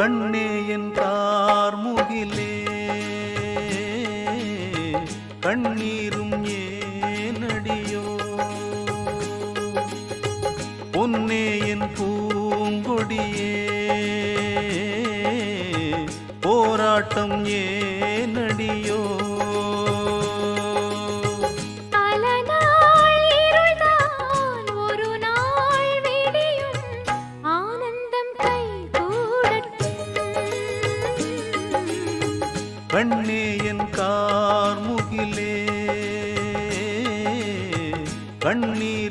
கண்ணே என்றார் முகிலே. கண்ணீரும் ஏனடியோ பொன்னே என் பூங்கொடியே. போராட்டம் ஏன் கண்ணே என் கார்முகிலே. கண்ணீர்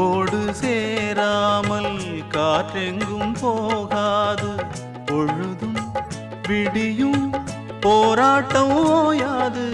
அன்போடு சேராமல் காற்றெங்கும் போகாது. பொழுதும் விடியும் போராட்டம் ஓயாது.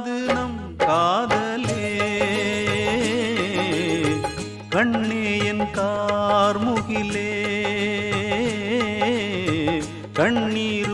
அது நம் காதலே. கண்ணே என் கார்முகிலே. கண்ணீர்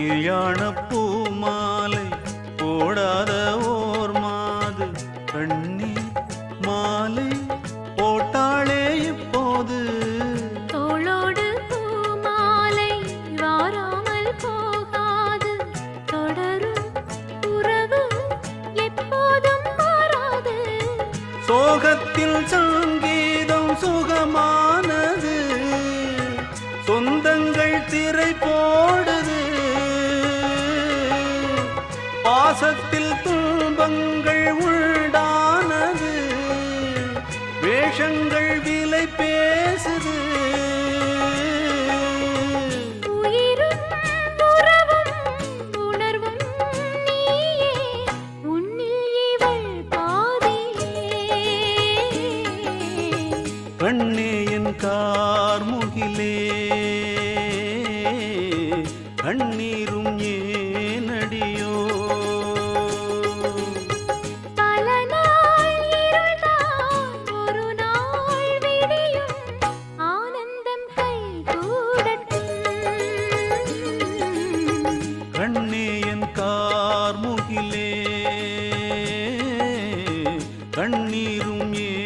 கல்யாண பூமா பாசத்தில் துன்பங்கள் உண்டானது. வேஷங்கள் விலை பேசுது. பெண்ணே என் கார்முகிலே. கண்ணீர் கண்ணீரும் ஏ